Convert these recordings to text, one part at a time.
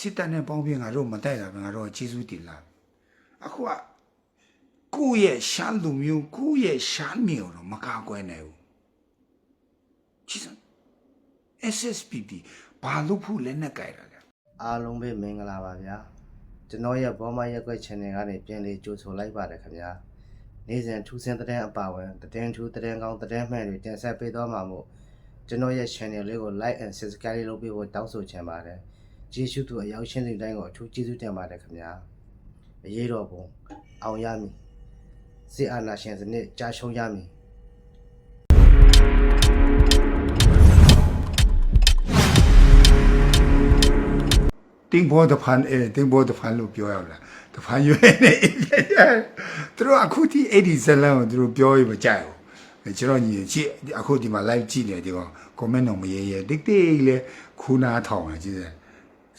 စစ်တပ်နဲ့ပေါင်းပြီးငါတို့မတိုက်တာပဲငါတို့ကျေးဇူးတင်လာအခုကကိုယ့်ရဲ့ရှားလူမျိုးကိုယ့်ရဲ့ရှားမျိုးတော့မကာကွယ်နိုင်ဘူးကြည့်စမ်း SSPP ဘာလို့ဖို့လက်နဲ့ကြိုက်တာလဲအားလုံးပဲမင်္ဂလာပါဗျာကျွန်တော်ရဲ့ဘောမရက်ွက် channel ကနေပြန်လေးကြိုဆိုလိုက်ပါတယ်ခင်ဗျာနေ့စဉ်ထူးဆန်းတဲ့အပါဝင်သတင်းထူးသတင်းကောင်းသတင်းမှန်တွေတင်ဆက်ပေးသွားမှာမို့ကျွန်တော်ရဲ့ channel လေးကို like and subscribe လေးလုပ်ပေးဖို့တောင်းဆိုချင်ပါတယ် ကျေးဇူးတူအရောက်ရှင်းတဲ့တိုင်းကိုအထူးကျေးဇူးတင်ပါတယ်ခင်ဗျာအရေးတော်ပုံအောင်ရမည်စစ်အာဏာရှင်စနစ်ကြာရှုံးရမည်တင်းဘောတဖန်အဲတင်းဘောတဖန်လို့ပြောရမလားတဖန်ရွေးနေသူတို့အခုထိအဲ့ဒီဇလန်ကိုသူတို့ပြောရမကြိုက်ဘူးကျွန်တော်ညီကြည့်အခုဒီမှာ live ကြည့်နေဒီကောင် comment တော့မရေးရဲတိတ်တိတ်လေခူနာထောင်တယ်ကြည့်စမ်း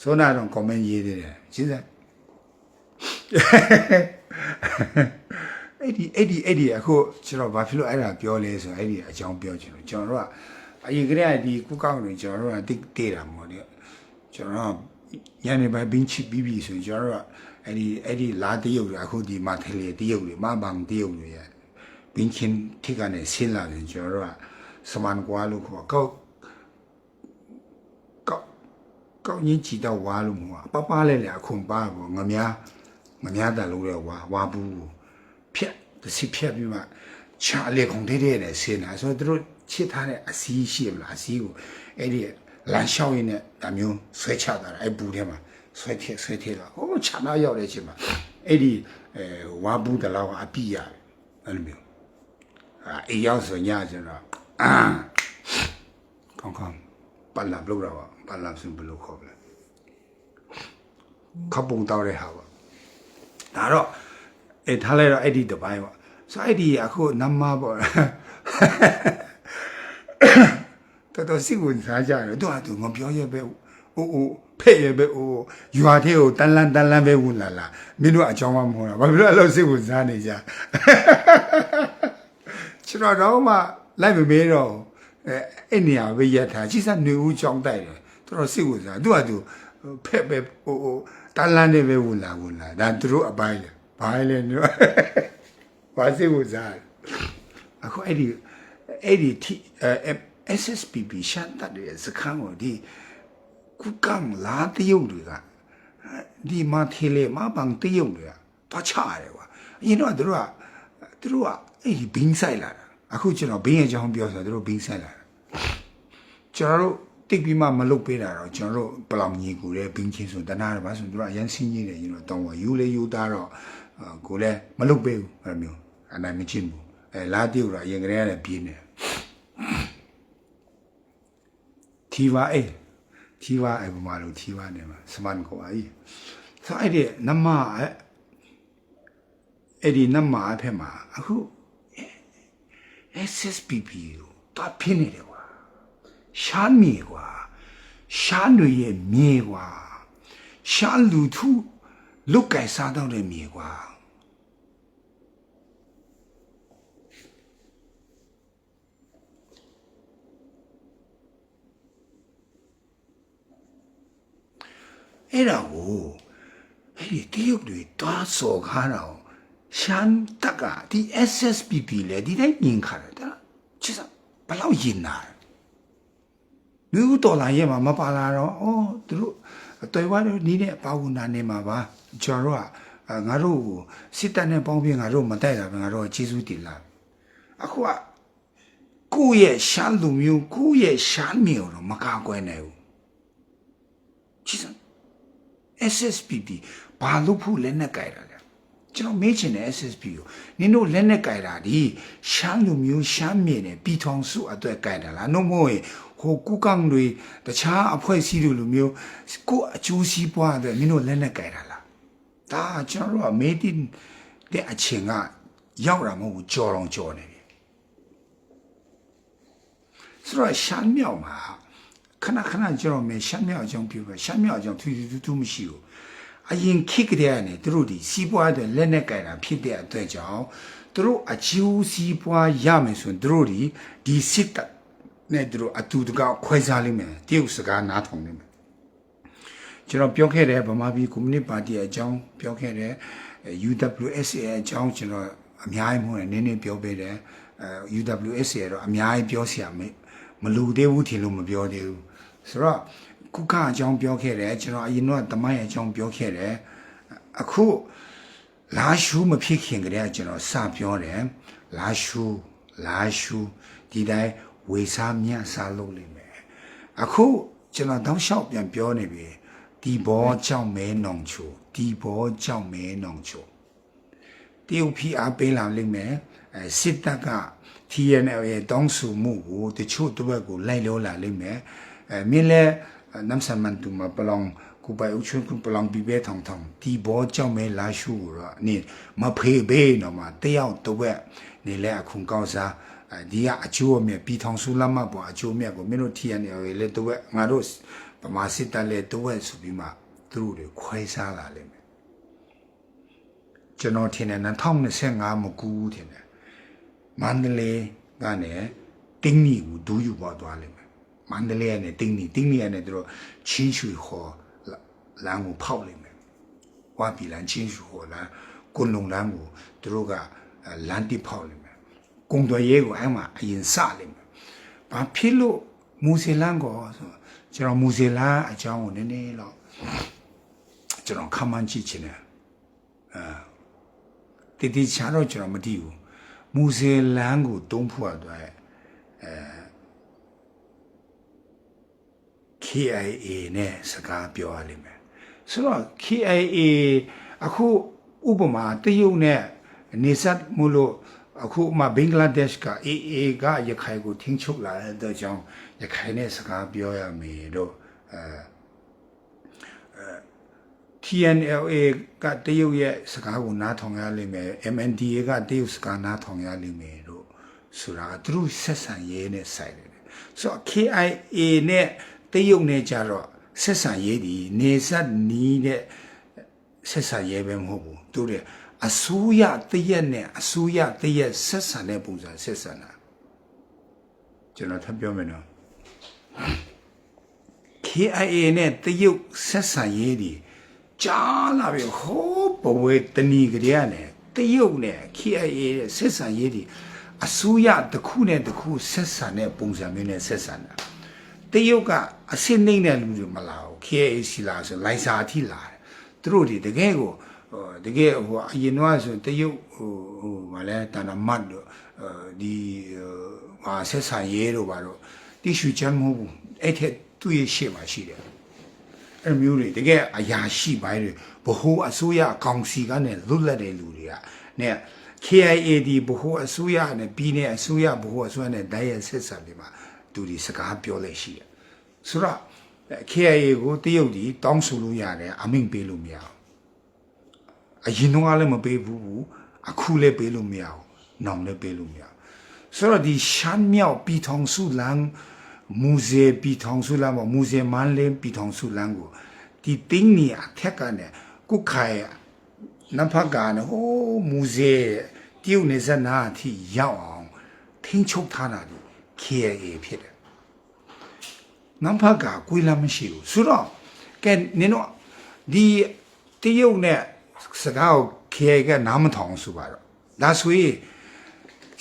စောနာတော့ comment ရေးသေးတယ်ကြည့်စမ်းအဲ့ဒီအဲ့ဒီအဲ့ဒီအခုကျွန်တော်ဘာဖြစ်လို့အဲ့ဒါပြောလဲဆိုအဲ့ဒီအကြောင်းပြောချင်လို့ကျွန်တော်တို့ကအရင်ကတည်းကဒီကုကောက်တွေကျွန်တော်တို့ကတိတ်တေးတာမဟုတ်ဘူးကျွန်တော်ညနေပိုင်းဘင်းချပြီးပြီဆိုရင်ကျွန်တော်တို့ကအဲ့ဒီအဲ့ဒီလာတရုပ်တွေအခုဒီမထလေတရုပ်တွေမဘန်တရုပ်တွေရဘင်းချင်းထိကနေဆင်းလာတယ်ကျွန်တော်တို့ကစမန်ကွာလို့ခေါ်ကောက်ကောက် ကောက်ရင်းချီတော့ဝါလို့မဟုတ်ပါပပလဲလေအခုပါပေါ့ငမားငမားတန်လို့လဲဝါဝါဘူးဖြက်တစ်စီဖြက်ပြီးမှချာလေခုန်တဲ့တဲ့ဆင်းလာဆိုတော့သူတို့ချစ်ထားတဲ့အစီးရှိမလားအစီးကိုအဲ့ဒီလမ်းလျှောက်ရင်းနဲ့ဒါမျိုးဆွဲချတာအဲ့ဘူးထဲမှာဆွဲထည့်ဆွဲထည့်တော့ဟိုချာနာရောက်တဲ့အချိန်မှာအဲ့ဒီအဲဝါဘူးတလောက်ကအပြည့်ရတယ်အဲ့လိုမျိုးအာအေးရောက်ဆိုညကျတော့အာကောင်းကောင်း ပတ်လာဘလို့တော့ပတ်လာစင်ဘလို့ခေါ်လဲခပ်ပုံတောက်တဲ့ဟာပါဒါတော့အဲထားလိုက်တော့အဲ့ဒီတပိုင်းပေါ့ဆိုအဲ့ဒီအခုနမပေါ့တော်တော်စိတ်ဝင်စားကြတယ်သူကသူမပြောရပဲအိုးအိုးဖဲ့ရပဲအိုးရွာထဲကိုတန်လန်းတန်လန်းပဲဝင်လာလာမင်းတို့အကြောင်းမမဟုတ်တာဘာဖြစ်လို့အဲ့လိုစိတ်ဝင်စားနေကြကျွန်တော်တော့မှလိုက်မမေးတော့ အဲအဲ့နေရာပဲရက်ထားကြီးစနေဦးကြောင်းတိုက်တယ်တော်တော်စိတ်ဝင်စားသူကသူဖဲ့ပဲအိုးအိုးတန်လန်းနေပဲဝင်လာဝင်လာဒါသူတို့အပိုင်းလေဘာလဲနော်ဘာစိတ်ဝင်စားအခုအဲ့ဒီအဲ့ဒီထိအဲ SSPP ရှမ်းတပ်တွေစခန်းကိုဒီကုကံလာတရုတ်တွေကဒီမထေလေမပန်းတရုတ်တွေကတော့ချရတယ်ကွာအရင်တော့သူတို့ကသူတို့ကအဲ့ဒီဘင်းဆိုင်လာတာ အခုကျွန်တော်ဘင်းရဲ့အကြောင်းပြောဆိုသူတို့ဘင်းဆိုင်လာတာကျွန်တော်တို့တိတ်ပြီးမှမလုတ်ပေးတာတော့ကျွန်တော်တို့ပလောင်ညီကူတဲ့ဘင်းချင်းဆိုတနာတယ်ပါဆိုသူတို့ကရန်စင်းကြီးတယ်ကျွန်တော်တောင်းဝယူလေယူသားတော့ကိုလည်းမလုတ်ပေးဘူးအဲ့လိုမျိုးအနိုင်မချင်းဘူးအဲလာတရုတ်ကအရင်ကတည်းကလည်းပြင်းနေတယ်ထီပါအေးထီပါအေးဘမလို့ထီပါနေမှာစမန်ကိုအေးဆိုအဲ့ဒီနမအဲ့ဒီနမအဖက်မှာအခု SSPP ကိုတော့ဖြစ်နေတယ်ကွာရှားမြေကွာရှားတွေရဲ့မြေကွာရှားလူထုလုတ်ကြိုက်စားတော့တဲ့မြေကွာအဲ့ဒါကိုအဲ့ဒီတရုတ်တွေတွားစော်ကားတာကို ရှမ်းတက်ကဒီ SSPP လေဒီတိုင်းမြင်ခါတယ်ဒါချစ်စဘယ်လောက်ရင်နာလူတော်လာရဲ့မှာမပါလာတော့အော်သူတို့အတွေ့ဝါတို့နီးတဲ့ပါဝနာနေမှာပါကျွန်တော်တို့ကအာငါတို့ကိုစစ်တပ်နဲ့ပေါင်းပြီးငါတို့မတိုက်တာပဲငါတို့ကကျေးဇူးတင်လာအခုကကိုယ့်ရဲ့ရှမ်းလူမျိုးကိုယ့်ရဲ့ရှမ်းမျိုးတော့မကာကွယ်နိုင်ဘူးချစ်စ SSPP ဘာလို့ဖို့လက်နဲ့ကြိုက်တာလဲ ကျွန်တော်မေးချင်တယ် SSP ကိုနင်တို့လက်နဲ့ကြိုက်တာဒီရှမ်းလူမျိုးရှမ်းမြေနဲ့ပြည်ထောင်စုအတွက်ကြိုက်တာလားနှုတ်မဟုတ်ရင်ဟိုကုကံတွေတခြားအဖွဲ့အစည်းတွေလိုမျိုးကိုယ်အကျိုးစီးပွားအတွက်နင်တို့လက်နဲ့ကြိုက်တာလားဒါကျွန်တော်တို့ကမေးတင်တဲ့အချိန်ကရောက်တာမဟုတ်ဘူးကြော်တော့ကြော်နေပြီဆိုတော့ရှမ်းမြောက်မှာခဏခဏကျွန်တော်မယ်ရှမ်းမြောက်အကြောင်းပြောပဲရှမ်းမြောက်အကြောင်းထူးထူးထူးထူးမရှိဘူး အရင်ခိကတဲ့အနေသူတို့ဒီစီးပွားအတွက်လက်နဲ့ကင်တာဖြစ်တဲ့အတွက်ကြောင့်သူတို့အချိုးစီးပွားရမယ်ဆိုရင်သူတို့ဒီဒီစစ်တပ်နဲ့သူတို့အတူတကခွဲစားလိမ့်မယ်တရုတ်စကားနားထောင်လိမ့်မယ်ကျွန်တော်ပြောခဲ့တဲ့ဗမာပြည်ကွန်မြူနတီပါတီအကြောင်းပြောခဲ့တဲ့ UWSA အကြောင်းကျွန်တော်အများကြီးမဟုတ်နဲ့နည်းနည်းပြောပေးတယ်အဲ UWSA တော့အများကြီးပြောစရာမလိုသေးဘူးထင်လို့မပြောသေးဘူးဆိုတော့ ကုခအကြောင်းပြောခဲ့တယ်ကျွန်တော်အရင်တော့တမိုင်းအကြောင်းပြောခဲ့တယ်အခုလာရှူမဖြစ်ခင်ကတည်းကကျွန်တော်စပြောတယ်လာရှူလာရှူဒီတိုင်းဝေစားမြတ်စားလုပ်လိမ့်မယ်အခုကျွန်တော်တောက်လျှောက်ပြန်ပြောနေပြီဒီဘောကြောင့်မဲနောင်ချိုဒီဘောကြောင့်မဲနောင်ချိုတရုတ်ဖီအားပေးလာလိမ့်မယ်အဲစစ်တပ်က TNL ရဲ့တောင်းဆိုမှုကိုတချို့တစ်ဝက်ကိုလိုက်လို့လာလိမ့်မယ်အဲမြင်းလဲ နမ်ဆမန်တူမပလောင်ကိုပိုင်အချွန်းကပလောင်ပြီးပဲထောင်ထောင်ဒီဘောကြောင့်မဲလာရှုတော့နေမဖေးဘေးတော့မှတယောက်တစ်ဝက်နေလဲအခုကောင်းစားအဲဒီကအချိုးအမြပြည်ထောင်စုလမ်းမပေါ်အချိုးအမြကိုမင်းတို့ TNL ရဲ့လဲတစ်ဝက်ငါတို့ဗမာစစ်တပ်လဲတစ်ဝက်ဆိုပြီးမှသူတို့တွေခွဲစားလာလိမ့်မယ်ကျွန်တော်ထင်တယ်2025မကူဘူးထင်တယ်မန္တလေးကနေတင်းနီကိုဒူးယူပေါ်သွားလိမ့်မယ် မန္တလေးကနေတင်းနီတင်းနီကနေသူတို့ချင်းရွှေခေါ်လမ်းကိုဖောက်လိမ့်မယ်ဝါပီလန်ချင်းရွှေခေါ်လမ်းကွန်လုံလမ်းကိုသူတို့ကလမ်းတိဖောက်လိမ့်မယ်ကုံတော်ရဲကိုအဲ့မှာအရင်စလိမ့်မယ်ဘာဖြစ်လို့မူစီလန်ကိုဆိုကျွန်တော်မူစီလန်အကြောင်းကိုနည်းနည်းတော့ကျွန်တော်ခမ်းမှန်းကြည့်ချင်တယ်တည်တည်ချာတော့ကျွန်တော်မသိဘူးမူဇီလန်ကိုတုံးဖို့အတွက်အဲ KIA နဲ့စကားပြောရလိမ့်မယ်ဆိုတော့ KIA အခုဥပမာတရုတ်နဲ့နေဆက်မှုလို့အခုမှဘင်္ဂလားဒေ့ရှ်က AA ကရခိုင်ကိုထိန်းချုပ်လာတဲ့အတွက်ကြောင့်ရခိုင်နဲ့စကားပြောရမယ်တော့အဲ TNLA ကတရုတ်ရဲ့စကားကိုနားထောင်ရလိမ့်မယ် MNDA ကတရုတ်စကားနားထောင်ရလိမ့်မယ်တို့ဆိုတာကသူတို့ဆက်ဆံရေးနဲ့ဆိုင်တယ်ဆိုတော့ KIA နဲ့ တရုတ်နဲ့ကြတော့ဆက်ဆံရေးဒီနေဆက်နီးတဲ့ဆက်ဆံရေးပဲမဟုတ်ဘူးသူတို့အစိုးရတရက်နဲ့အစိုးရတရက်ဆက်ဆံတဲ့ပုံစံဆက်ဆံတာကျွန်တော်ထပ်ပြောမယ်နော် KIA နဲ့တရုတ်ဆက်ဆံရေးဒီကြားလာပြီဟိုးဘဝေတဏီကလေးနဲ့တရုတ်နဲ့ KIA ရဲ့ဆက်ဆံရေးဒီအစိုးရတစ်ခုနဲ့တစ်ခုဆက်ဆံတဲ့ပုံစံမျိုးနဲ့ဆက်ဆံတာ တရုတ်ကအစစ်နှိမ့်တဲ့လူတွေမလာဘူး KIA စီလာဆိုလိုင်စာအထိလာတယ်သူတို့ဒီတကယ်ကိုဟိုတကယ်ဟိုအရင်တော့ဆိုတရုတ်ဟိုဟိုမလဲတန်တမတ်တို့ဒီဟာဆက်ဆံရေးတို့ဘာလို့တိရှူချမ်းမဟုတ်ဘူးအဲ့ထက်သူ့ရဲ့ရှေ့မှာရှိတယ်အဲ့မျိုးတွေတကယ်အရာရှိပိုင်းတွေဘ ਹੁ အစိုးရကောင်စီကနေလွတ်လပ်တဲ့လူတွေကနဲ့ KIAD ဘ ਹੁ အစိုးရနဲ့ပြည်내အစိုးရဘ ਹੁ အစိုးရနဲ့တိုက်ရိုက်ဆက်ဆံပြီးမှ သူဒီစကားပြောလဲရှိတယ်ဆိုတော့ KIA ကိုတရုတ်ဒီတောင်းဆိုလို့ရတယ်အမိန့်ပေးလို့မရဘူးအရင်တော့လည်းမပေးဘူးအခုလည်းပေးလို့မရဘူးနောင်လည်းပေးလို့မရဘူးဆိုတော့ဒီရှမ်းမြောက်ပြည်ထောင်စုလမ်းမူဇေပြည်ထောင်စုလမ်းပေါ့မူဇေမန်းလင်းပြည်ထောင်စုလမ်းကိုဒီတင်းနေအထက်ကနေကုတ်ခိုင်နဖက်ကနေဟိုးမူဇေတရုတ်နေစနာအထိရောက်အောင်ထိန်းချုပ်ထားတာဒီ KIA ဖြစ်တယ် နဖက်ကကိုယ်လာမရှိဘူးဆိုတော့ကဲနင်တို့ဒီတရုတ်နဲ့စကားကို KIA ကနားမထောင်ဆိုပါတော့ဒါဆိုရင်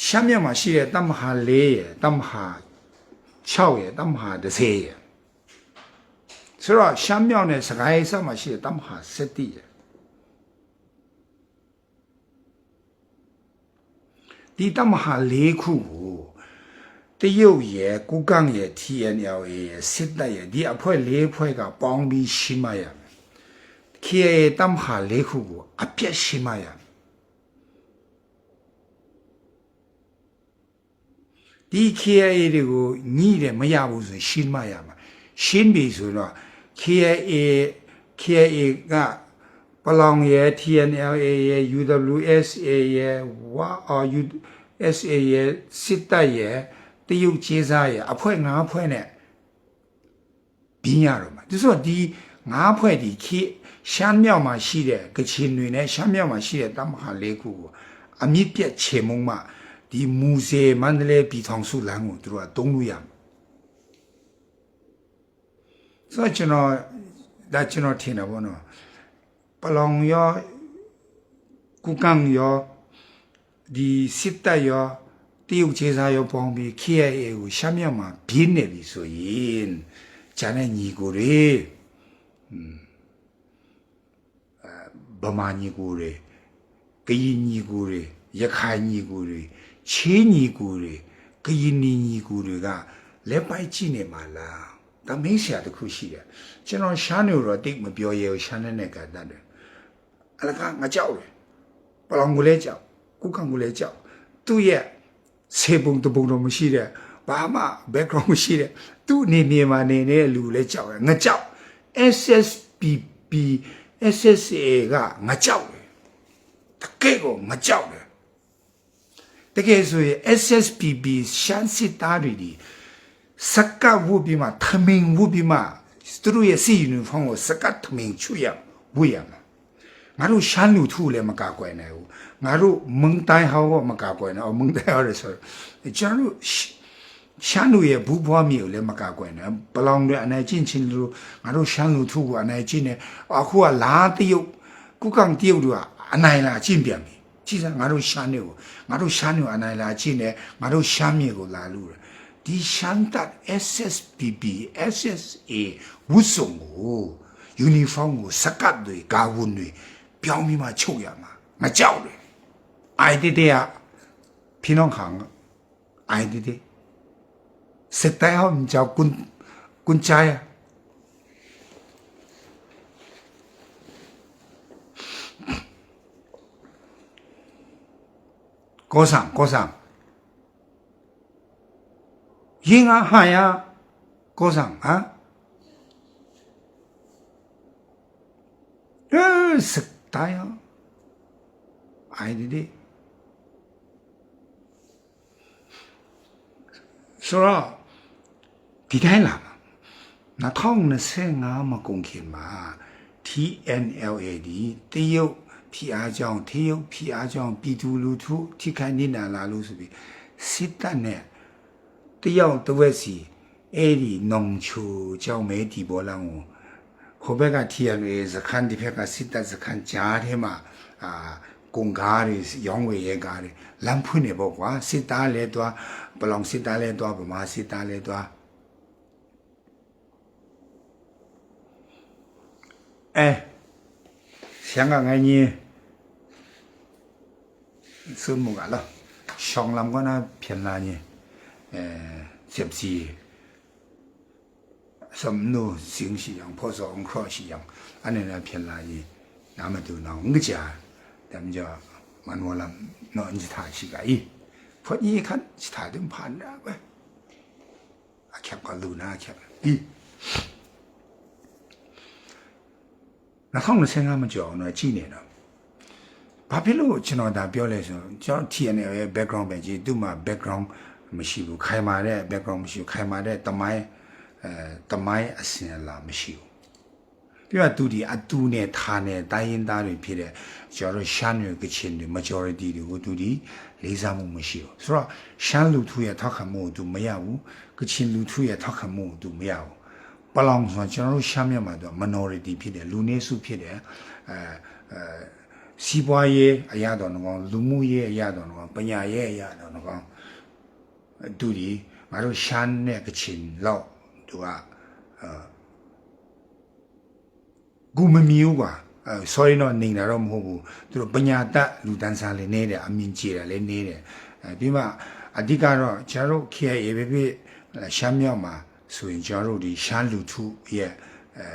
ရှမ်းမြောက်မှာရှိတဲ့တမဟာ၄ရယ်တမဟာ6ရယ်တမဟာ10ရယ်ဆိုတော့ရှမ်းမြောက်နဲ့စကိုင်းဆက်မှာရှိတဲ့တမဟာ7ရယ်ဒီတမဟာ၄ခုကို တရုတ်ရယ်ကုကန့်ရယ် TNL ရယ်စစ်တပ်ရယ်ဒီအဖွဲ့၄ဖွဲ့ကပေါင်းပြီးရှင်းမရမယ် KA တမဟာ၄ခုကိုအပြတ်ရှင်းမရမယ်ဒီ KIA တွေကိုညှိတယ်မရဘူးဆိုရင်ရှင်းမရမှာရှင်းပြီဆိုတော့ KIA KIA ကပလောင်ရဲ့ TNLA ရဲ့ UWSA ရဲ့ WA USA ရဲ့စစ်တပ်ရဲ့ တရုတ်ကျေးစားရဲ့အဖွဲ့၅ဖွဲ့နဲ့ပြင်းရတော့မှာဒီဆိုတော့ဒီ၅ဖွဲ့ဒီခေရှမ်းမြောက်မှာရှိတဲ့ကချင်တွေနဲ့ရှမ်းမြောက်မှာရှိတဲ့တမဟာ၄ခုကိုအမြင့်ပြတ်ချေမုံမှဒီမူစေမန္တလေးပြည်ထောင်စုလမ်းကိုသူတို့ကတုံးလို့ရမှာဆိုတော့ကျွန်တော်ဒါကျွန်တော်ထင်တာပေါ့နော်ပလောင်ရောကုကန်ရောဒီစစ်တပ်ရော တရုတ်ခြေစားရောပေါင်းပြီး KIA ကိုရှမ်းမြောက်မှာပြင်းနေပြီဆိုရင်ဂျာနဲ့ညီကိုတွေဗမာညီကိုတွေကရင်ညီကိုတွေရခိုင်ညီကိုတွေချင်းညီကိုတွေကရင်နီညီကိုတွေကလက်ပိုက်ကြည့်နေမှာလားဒါမင်းဆရာတစ်ခုရှိတယ်ကျွန်တော်ရှားနေတော့တိတ်မပြောရဘူးရှားနေနဲ့ကတတ်တယ်အလကားငါကြောက်တယ်ပလောင်ကိုလည်းကြောက်ကုကန်ကိုလည်းကြောက်သူ့ရဲ့ ဆေပုံတပုံတော့မရှိတဲ့ဘာမှ background မရှိတဲ့သူ့အနေမြေမှာနေတဲ့လူလည်းကြောက်တယ်ငါကြောက် SSPP SSA ကငါကြောက်တယ်တကယ်ကိုငါကြောက်တယ်တကယ်ဆိုရင် SSPP ရှမ်းစစ်သားတွေဒီစကတ်ဝုတ်ပြီးမှထမင်းဝုတ်ပြီးမှသူတို့ရဲ့စီယူနီဖောင်းကိုစကတ်ထမင်းချွရဝုတ်ရမှာငါတို့ရှမ်းလူထုလည်းမကာကွယ်နိုင်ဘူး ငါတို့မုံတိုင်းဟောင်းကမကာကွယ်နိုင်အောင်မုံတိုင်းဟောင်းရဆိုကျွန်တော်တို့ရှမ်းလူရဲ့ဘူးဘွားမြေကိုလည်းမကာကွယ်နိုင်ဘလောင်တွေအနေချင်းချင်းလူငါတို့ရှမ်းလူထုကအနေချင်းနဲ့အခုကလာတရုတ်ကုကောင်တရုတ်တို့ကအနိုင်လာချင်းပြန်ပြီကြည့်စမ်းငါတို့ရှမ်းတွေကိုငါတို့ရှမ်းတွေကိုအနိုင်လာချင်းနဲ့ငါတို့ရှမ်းမြေကိုလာလူတယ်ဒီရှမ်းတပ် SSPP SSA ဝုစုံကိုယူနီဖောင်းကိုစကတ်တွေကာဝန်းတွေပြောင်းပြီးမှချုပ်ရမှာမကြောက်လေအိုင်တီတီ 아이디디야 피농강 아이디디 색다야 이제 군 군자야 고상 고상 잉아 하야 고상 아 으, 습다 요. 아이들이 ဆိုတော့ဒီတိုင်းလာမှာ2025မကုန်ခင်မှာ TNLAD တရုတ်ဖိအားကြောင့်တရုတ်ဖိအားကြောင့်ပြည်သူလူထုထိခိုက်နေတာလားလို့ဆိုပြီးစစ်တပ်နဲ့တယောက်တစ်ဝက်စီအဲ့ဒီနောင်ချိုကြောင့်မဲဒီဘောလန်းကိုဟိုဘက်က TNLA စခန်းဒီဘက်ကစစ်တပ်စခန်းကြားထဲမှာအာ ကုန်ကားတွေရောင်းဝယ်ရဲကားတွေလမ်းဖွင့်နေပေါ့ကွာစစ်သားလဲသွားပလောင်စစ်သားလဲသွားဗမာစစ်သားလဲသွားအဲ香港爱你是么个了？上南个那偏南呢？呃，是不是？什么路新西洋，破少克西洋，安尼那偏南呢？那么就那我家， 남자 만월람 너 이제 다시가 이 번이 간 다든 반라고 아캬과 루나 아캬 이 나타오는 생각하면 좋아 너 지내나 ဘာဖြစ်လို့ကျွန်တော်ဒါပြောလဲဆိုတော့ကျွန်တော် TNL ရဲ့ background ပဲကြည့်သူ့မှာ background မရှိဘူးခိုင်မာတဲ့ background မရှိဘူးခိုင်မာတဲ့တမိုင်းအဲတမိုင်းအစင်လာမရှိဘူး ပြတော့သူဒီအတူနဲ့ထားနဲ့တိုင်းရင်းသားတွေဖြစ်တဲ့ကျွန်တော်ရှမ်းတွေကချင်တွေ majority တွေကိုသူဒီလေးစားမှုမရှိဘူးဆိုတော့ရှမ်းလူထုရဲ့ထောက်ခံမှုကိုသူမရဘူးကချင်လူထုရဲ့ထောက်ခံမှုကိုသူမရဘူးပလောင်ဆိုကျွန်တော်တို့ရှမ်းမြောက်မှာတော့ minority ဖြစ်တယ်လူနည်းစုဖြစ်တယ်အဲအဲစီးပွားရေးအရာတော်တော့လူမှုရေးအရာတော်တော့ပညာရေးအရာတော်တော့သူဒီငါတို့ရှမ်းနဲ့ကချင်လောက်သူကအဲ กูမမြူးကွာအဲ sorry တော့နေတာတော့မဟုတ်ဘူးသူတို့ပညာတတ်လူတန်းစားလေးနေတယ်အမြင်ကြီးတယ်လေးနေတယ်အဲပြီးမှအဓိကတော့ကျွန်တော်တို့ KIA ပဲဖြစ်ရှမ်းမြောက်မှာဆိုရင်ကျွန်တော်တို့ဒီရှမ်းလူထုရဲ့အဲ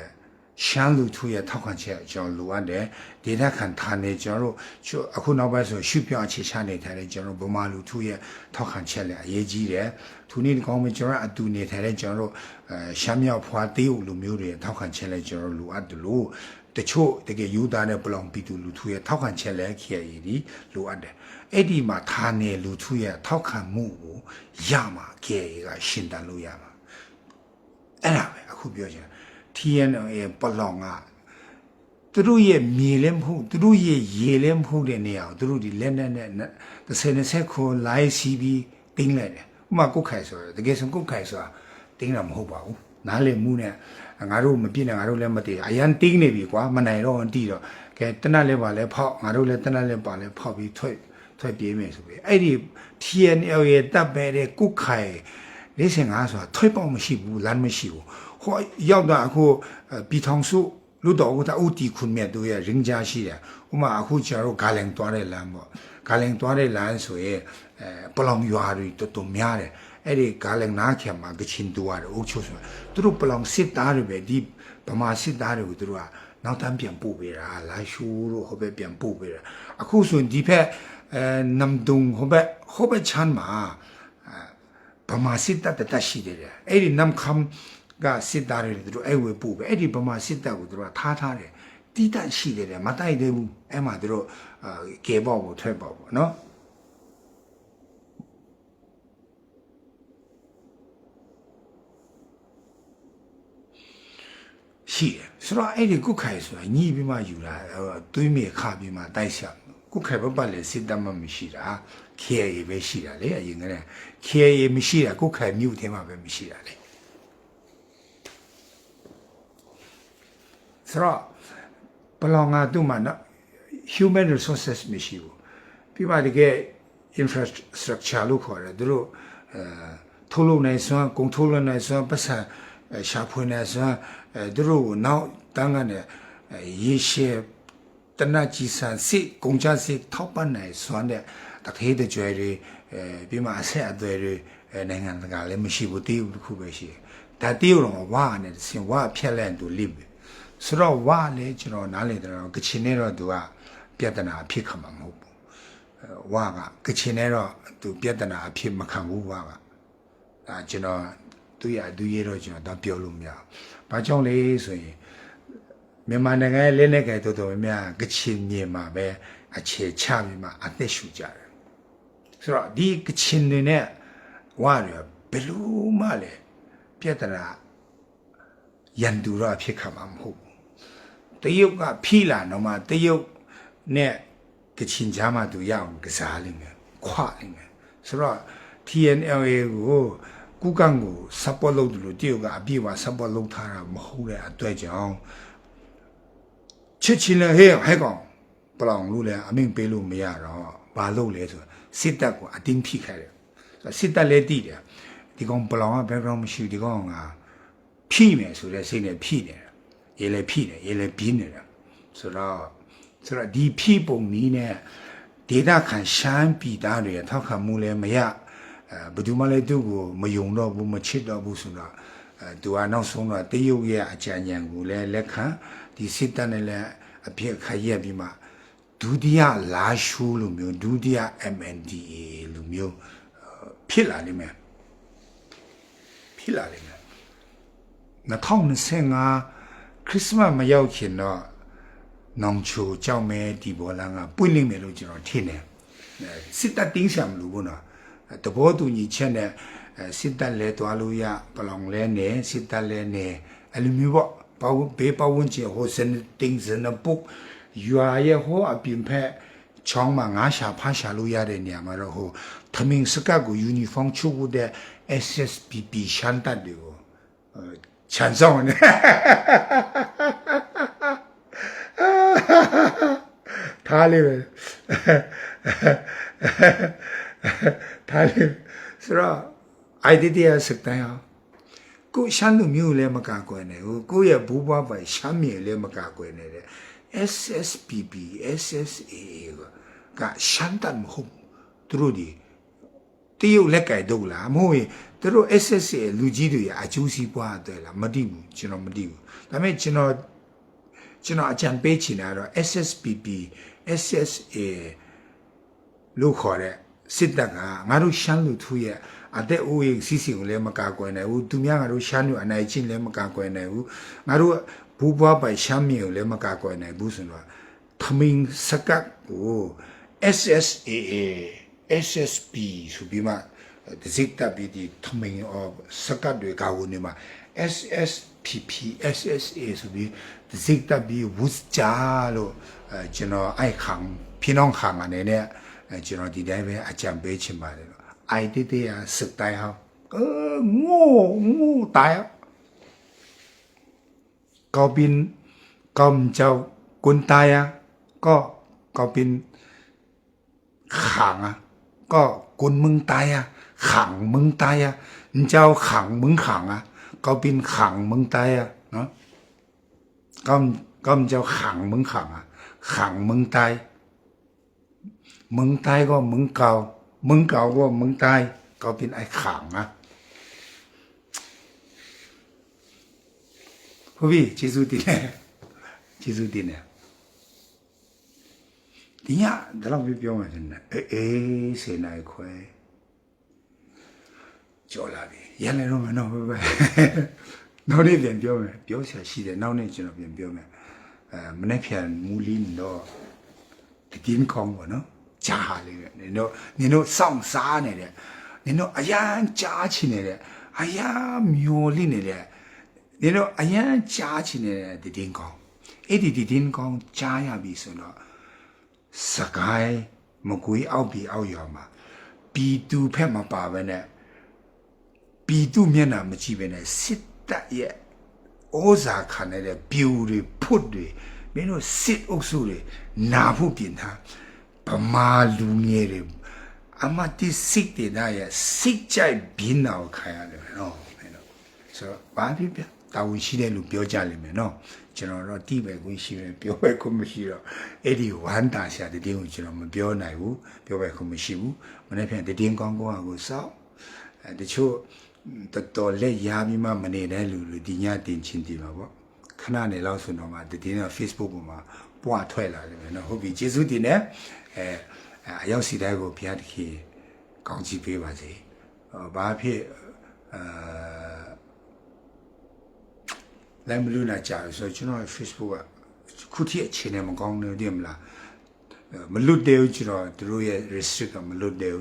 ရှမ်းလူထုရဲ့ထောက်ခံချက်ကျွန်တော်လိုအပ်တယ်ဒေတာခံထားနေကျွန်တော်တို့ချို့အခုနောက်ပိုင်းဆိုရှုပြောင်းအခြေချနေထိုင်တဲ့ကျွန်တော်တို့ဗမာလူထုရဲ့ထောက်ခံချက်လည်းအရေးကြီးတယ်သူနေ့ကောင်းမှကျွန်တော်အတူနေထိုင်တဲ့ကျွန်တော်တို့အဲရှမ်းမြောက်ဖွာတေးဦးလူမျိုးတွေထောက်ခံချက်လည်းကျွန်တော်လိုအပ်တယ်လို့တချို့တကယ်ယူသားတဲ့ပလောင်ပြည်သူလူထုရဲ့ထောက်ခံချက်လည်းခေရည်ဒီလိုအပ်တယ်အဲ့ဒီမှာဌာနေလူထုရဲ့ထောက်ခံမှုကိုရမှာခေရည်ကရှင်းတန်လို့ရမှာအဲ့ဒါပဲအခုပြောချင် TNL ရဲ့ပလောင်ကသူတို့ရဲ့မြေလည်းမဟုတ်သူတို့ရဲ့ရေလည်းမဟုတ်တဲ့နေရာကိုသူတို့ဒီလက်နဲ့နဲ့30 20ခေါ်လိုက်စီပြီးတင်းလိုက်တယ်ဥပမာကုတ်ခိုင်ဆိုရယ်တကယ်ဆိုကုတ်ခိုင်ဆိုတာတင်းတာမဟုတ်ပါဘူးနားလည်မှုနဲ့ငါတို့မပြည့်နဲ့ငါတို့လည်းမတည်အရန်တင်းနေပြီကွာမနိုင်တော့တီးတော့ကဲတနတ်လည်းပါလဲဖောက်ငါတို့လည်းတနတ်လည်းပါလဲဖောက်ပြီးထွက်ထွက်ပြေးမယ်ဆိုပြီးအဲ့ဒီ TNL ရဲ့တပ်ပဲတဲ့ကုတ်ခိုင်45ဆိုတာထွက်ပေါက်မရှိဘူးလမ်းမရှိဘူး ဟောရောက်တာအခုပြည်ထောင်စုလူတော်ကတာဦးတီခွန်မြတ်တို့ရဲ့ရင်ကြားရှိတယ်ဥမာအခုကျွန်တော်တို့ဂါလန်သွားတဲ့လမ်းပေါ့ဂါလန်သွားတဲ့လမ်းဆိုရင်အဲပလောင်ရွာတွေတော်တော်များတယ်အဲ့ဒီဂါလန်နားချံမှာကချင်တူရတယ်အုတ်ချုပ်ဆိုသူတို့ပလောင်စစ်သားတွေပဲဒီဗမာစစ်သားတွေကိုသူတို့ကနောက်တန်းပြန်ပို့ပေးတာလာရှူတို့ဟိုဘက်ပြန်ပို့ပေးတာအခုဆိုရင်ဒီဖက်အဲနမ်ဒုံဟိုဘက်ဟိုဘက်ချမ်းမှာဗမာစစ်တပ်တက်ရှိတယ်အဲ့ဒီနမ်ခမ် ကစစ်သားတွေသူတို့အဲ့ဝေပို့ပဲအဲ့ဒီဗမာစစ်တပ်ကိုသူတို့ကထားထားတယ်တီးတန့်ရှိတယ်မတိုက်သေးဘူးအဲ့မှာသူတို့ကဲပေါ့ကိုထွက်ပေါ့ပေါ့နော်ရှိတယ်ဆိုတော့အဲ့ဒီကုတ်ခိုင်ဆိုတာညီးပြီးမှယူလာဟိုသွေးမြေခပြီးမှတိုက်ရှာကုတ်ခိုင်ဘက်ပတ်လေစစ်တမ်းမှမရှိတာ KA ပဲရှိတာလေအရင်ကတည်းက KA မရှိတာကုတ်ခိုင်မြို့ထဲမှာပဲမရှိတာလေ ဆိုတော့ဘလောင်ကသူ့မှာနော် human resources မရှိဘူးပြီးမှတကယ် infrastructure လို့ခေါ်တယ်သူတို့အဲထုတ်လုပ်နိုင်စွမ်းကုန်ထုတ်လုပ်နိုင်စွမ်းပတ်စံအဲရှာဖွေနိုင်စွမ်းအဲသူတို့ကိုနောက်တန်းကနေအဲရေရှည်တနတ်ကြီးဆန်စစ်ကုန်ကြစစ်ထောက်ပံ့နိုင်စွမ်းတဲ့တထေးတကြွယ်တွေအဲပြီးမှအဆက်အသွယ်တွေအဲနိုင်ငံတကာလည်းမရှိဘူးတည်ဘူးတစ်ခုပဲရှိတယ်ဒါတည်ရုံတော့ဝါနဲ့ဆင်ဝါဖြက်လက်တူလိပ်ပဲ ဆိုတော့ဝါလေကျွန်တော်နားလည်တယ်တော့ကချင်နဲ့တော့သူကပြဿနာအဖြစ်ခမှာမဟုတ်ဘူးအဲဝါကကချင်နဲ့တော့သူပြဿနာအဖြစ်မခံဘူးဝါကဒါကျွန်တော်သူရသူရတော့ကျွန်တော်တော့ပြောလို့မရဘူး။ဘာကြောင့်လဲဆိုရင်မြန်မာနိုင်ငံရဲ့လက်နက်ကဲတော်တော်များများကချင်မြေမှာပဲအခြေချပြီးမှအသက်ရှူကြတယ်။ဆိုတော့ဒီကချင်တွေနဲ့ဝါရဘယ်လိုမှလည်းပြဿနာရန်သူတော့ဖြစ်ခါမှာမဟုတ်ဘူး။ တရုတ်ကဖိလာတော့မှတရုတ်နဲ့ကချင်ကြားမှာသူရအောင်ကစားလိမ့်မယ်။ခွလိမ့်မယ်။ဆိုတော့ TNLA ကိုကုကန်ကို support လုပ်တယ်လို့တရုတ်ကအပြည့်အဝ support လုပ်ထားတာမဟုတ်တဲ့အတွက်ကြောင့်ချစ်ချင်လည်းဟဲ့ဟဲ့ကောင်ပလောင်လို့လည်းအမင်းပေးလို့မရတော့ဘာလုပ်လဲဆိုစစ်တပ်ကိုအတင်းဖိခိုင်းတယ်စစ်တပ်လည်းတည်တယ်ဒီကောင်ပလောင်က background မရှိဒီကောင်ကဖိမယ်ဆိုတဲ့စိတ်နဲ့ဖိတယ် ရေးလည်းဖိတယ်ရေးလည်းပြင်းနေတယ်ဆိုတော့ဆိုတော့ဒီဖိပုံနည်းနဲ့ဒေတာခံရှမ်းပြည်သားတွေထောက်ခံမှုလည်းမရအဲဘယ်သူမှလည်းသူ့ကိုမယုံတော့ဘူးမချစ်တော့ဘူးဆိုတော့အဲသူကနောက်ဆုံးတော့တရုတ်ရဲ့အကြံဉာဏ်ကိုလည်းလက်ခံဒီစစ်တပ်နဲ့လည်းအပြစ်ခရက်ပြီးမှဒုတိယလာရှူလိုမျိုးဒုတိယ MNDA လိုမျိုးဖြစ်လာလိမ့်မယ်ဖြစ်လာလိမ့်မယ်2025 ခရစ်စမတ်မရောက်ခင်တော့နောင်ချိုကြောက်မဲဒီဘောလန်ကပွင့်လိမ့်မယ်လို့ကျွန်တော်ထင်တယ်စစ်တပ်တင်းဆံမလို့ဘူးနော်တဘောတူညီချက်နဲ့စစ်တပ်လဲတွားလို့ရပလောင်လဲနေစစ်တပ်လဲနေအလိုမျိုးပေါ့ပေါဘေးပဝန်းကျင်ဟိုစနတင်းစနပုတ်ရွာရဲ့ဟိုအပြင်ဖက်ချောင်းမှာငါးရှာဖားရှာလို့ရတဲ့နေရာမှာတော့ဟိုထမင်းစကတ်ကိုယူနီဖောင်းချုပ်တဲ့ SSPP ရှမ်းတပ်တွေကို ခြံဆောင်နေထားလေးပဲထားလေးဆိုတော့ identity စက်တိုင်းအောင်ကိုရှမ်းလူမျိုးလည်းမကာကွယ်နိုင်ဘူးကိုရဲ့ဘူးဘွားပိုင်ရှမ်းမြေလည်းမကာကွယ်နိုင်တဲ့ SSPP SSA ကရှမ်းတတ်မဟုတ်သူတို့ဒီ တရုတ်လက်ကြိုက်တော့လားမဟုတ်ရင်သူတို့ SSA လူကြီးတွေအကျိုးစီးပွားအတွက်လားမသိဘူးကျွန်တော်မသိဘူးဒါပေမဲ့ကျွန်တော်ကျွန်တော်အကြံပေးချင်တာတော့ SSPP SSA လို့ခေါ်တဲ့စစ်တပ်ကငါတို့ရှမ်းလူထုရဲ့အသက်အိုးအိမ်စီစီကိုလည်းမကာကွယ်နိုင်ဘူးသူများငါတို့ရှမ်းလူအနိုင်ချင်းလည်းမကာကွယ်နိုင်ဘူးငါတို့ဘူးဘွားပိုင်ရှမ်းမြေကိုလည်းမကာကွယ်နိုင်ဘူးဆိုတော့ထမင်းစကတ်ကို SSAA SSB shubima zikta bidi thaming of sakta dwe kagu nima SSPP, SSA subi zikta bi wuzja lo jino ai khang, pinong khang ane ne jino di daiwe acham bechi ma re lo ai di di ya sik tai hao ngô ngô tai hao cao bin cao mchao kun tai ya có cao bin khang à ก็กุนมึงตายอะขังมึงตายอะเจ้าขังมึงขังอะก็บินขังมึงตายอะเนาะก็ก็เจ้าขังมึงขังอะขังมึงตายมึงตายก็มึงเก่ามึงเก่าก็มึงตายก็บินไอ้ขังอะพวกพี่จีซูติเนี่ยจีซูติเนี่ย ဒီညဒါတော့ပြောမှတင်တယ်အေးအေးစေနိုင်ခွဲကြော်လာပြီရန်လည်းတော့မနော်ပဲပဲနောက်နေ့ပြန်ပြောမယ်ပြောဆရာရှိတယ်နောက်နေ့ကျွန်တော်ပြန်ပြောမယ်အဲမနေ့ပြန်မူလီတော့ဒီတင်းကောင်းပါနော်ကြားလေးပဲနင်တို့နင်တို့စောင့်စားနေတဲ့နင်တို့အရန်ကြားချင်နေတဲ့အရန်မျောလိနေတဲ့ စကိုင်းမကွေးအောက်ပြည်အောက်ရွာမှာပြည်သူဖက်မပါဘဲနဲ့ပြည်သူမျက်နှာမကြည့်ဘဲနဲ့စစ်တပ်ရဲ့ဩဇာခံတဲ့ပြူတွေဖွတ်တွေမင်းတို့စစ်အုပ်စုတွေနာဖို့ပြင်ထားဗမာလူငယ်တွေအမတိစစ်တေဒါရဲ့စစ်ကြိုက်ဘင်းတော်ခံရတယ်နော်မင်းတို့ဆိုတော့ဘာဖြစ်ပြတာဝန်ရှိတဲ့လူပြောကြလိမ့်မယ်နော် ကျွန်တော်တော့တိပဲခွင့်ရှိတယ်ပြောပဲခွင့်မရှိတော့အဲ့ဒီဝမ်းတာရှာတဲ့တင်းကိုကျွန်တော်မပြောနိုင်ဘူးပြောပဲခွင့်မရှိဘူးမနေ့ပြန်တဲ့တင်းကောင်းကောင်းကိုစောက်အဲတချို့တော်တော်လက်ရပြီးမှမနေတဲ့လူလူဒီညတင်ချင်းတည်ပါပေါ့ခဏနေလောက်ဆိုတော့မှတတင်းက Facebook ပေါ်မှာပွားထွက်လာတယ်ပဲနော်ဟုတ်ပြီကျေးဇူးတင်တယ်အဲအရောက်စီတိုင်းကိုဘုရားတခင်ကောင်းချီးပေးပါစေဟောဘာဖြစ်အဲ လိုက်မလို့လာကြာဆိုကျွန်တော် Facebook ကခုထိအခြေအနေမကောင်းနေတယ်မလားမလွတ်တယ်ကျွန်တော်တို့ရဲ့ restrict ကမလွတ်တယ်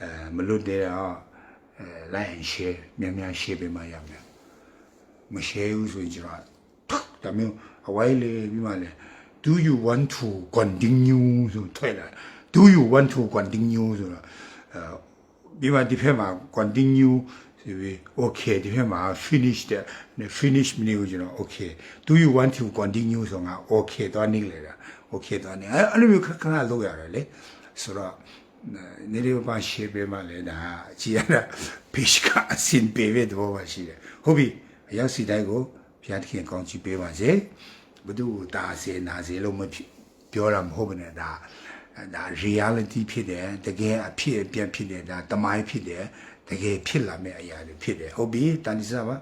အဲမလွတ်တယ်တော့အဲ like and share မြန်မြန် share ပေးမှရမယ်မ share ဘူးဆိုရင်ကျွန်တော်ဒါမျိုးအဝိုင်းလေးပြီးမှလဲ do you want to continue ဆိုထွက်လာ do you want to continue ဆိုတော့အဲပြီးမှဒီဖက်မှာ continue ဆိုပြီး okay ဒီဖက်မှာ finish တဲ့ finish မနေဘူးကျွန်တော် okay do you want to continue ဆိုငါ okay သွားနေလေတာ okay သွားနေအဲ့လိုမျိုးခက်ခဏလုပ်ရတယ်လေဆိုတော့နေလေးပါ share ပေးမှလည်းဒါကြည်ရတာ page ကအစင်ပေးတဲ့ဘောပါရှိတယ်ဟုတ်ပြီအရောက်စီတိုင်းကိုဘုရားသခင်ကောင်းချီးပေးပါစေဘုသူ့တာစေနာစေလို့မဖြစ်ပြောတာမဟုတ်ဘူးနဲ့ဒါဒါ reality ဖြစ်တယ်တကယ်အဖြစ်အပျက်ဖြစ်တယ်ဒါတမိုင်းဖြစ်တယ် တကယ်ဖြစ်လာမယ့်အရာတွေဖြစ်တယ်ဟုတ်ပြီတန်ဒီစားပါ